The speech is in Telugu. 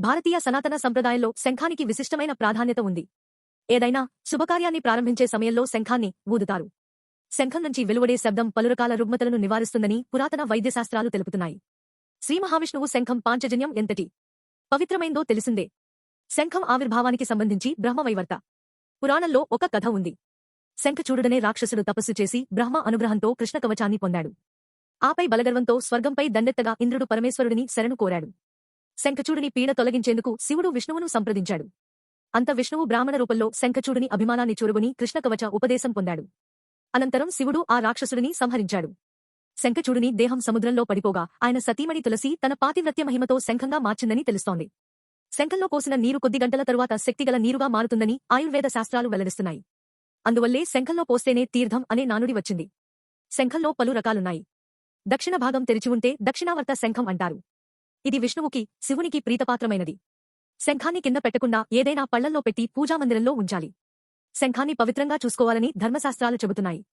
భారతీయ సనాతన సంప్రదాయంలో శంఖానికి విశిష్టమైన ప్రాధాన్యత ఉంది. ఏదైనా శుభకార్యాన్ని ప్రారంభించే సమయంలో శంఖాన్ని ఊదుతారు. శంఖం నుంచి వెలువడే శబ్దం పలురకాల రుగ్మతలను నివారిస్తుందని పురాతన వైద్యశాస్త్రాలు తెలుపుతున్నాయి. శ్రీ మహావిష్ణువు శంఖం పాంచజన్యం ఎంతటి? పవిత్రమైందో తెలిసిందే. శంఖం ఆవిర్భావానికి సంబంధించి బ్రహ్మవైవర్త. పురాణంలో ఒక కథ ఉంది. శంఖచూడుడనే రాక్షసుడు తపస్సు చేసి బ్రహ్మ అనుగ్రహంతో కృష్ణ కవచాన్ని పొందాడు. ఆపై బలగర్వంతో స్వర్గంపై దండెత్తగా ఇంద్రుడు పరమేశ్వరుడిని శరణు కోరాడు. శంఖచూడిని పీడ తొలగించేందుకు శివుడు విష్ణువును సంప్రదించాడు. అంత విష్ణువు బ్రాహ్మణ రూపంలో శంఖచూడిని అభిమానాన్ని చూరుకుని కృష్ణకవచ ఉపదేశం పొందాడు. అనంతరం శివుడు ఆ రాక్షసుడిని సంహరించాడు. శంఖచూడిని దేహం సముద్రంలో పడిపోగా ఆయన సతీమణి తులసి తన పాతివ్రత్య మహిమతో శంఖంగా మార్చిందని తెలుస్తోంది. శంఖంలో పోసిన నీరు కొద్ది గంటల తరువాత శక్తిగల నీరుగా మారుతుందని ఆయుర్వేద శాస్త్రాలు వెల్లడిస్తున్నాయి. అందువల్లే శంఖంలో పోస్తేనే తీర్థం అనే నానుడి వచ్చింది. శంఖంలో పలు రకాలున్నాయి. దక్షిణ భాగం తెరిచి ఉంటే దక్షిణావర్త శంఖం అంటారు. ఇది విష్ణువుకి శివునికి ప్రీతపాత్రమైనది. శంఖాన్ని కింద పెట్టకుండా ఏదైనా పళ్ళల్లో పెట్టి పూజామందిరంలో ఉంచాలి. శంఖాన్ని పవిత్రంగా చూసుకోవాలని ధర్మశాస్త్రాలు చెబుతున్నాయి.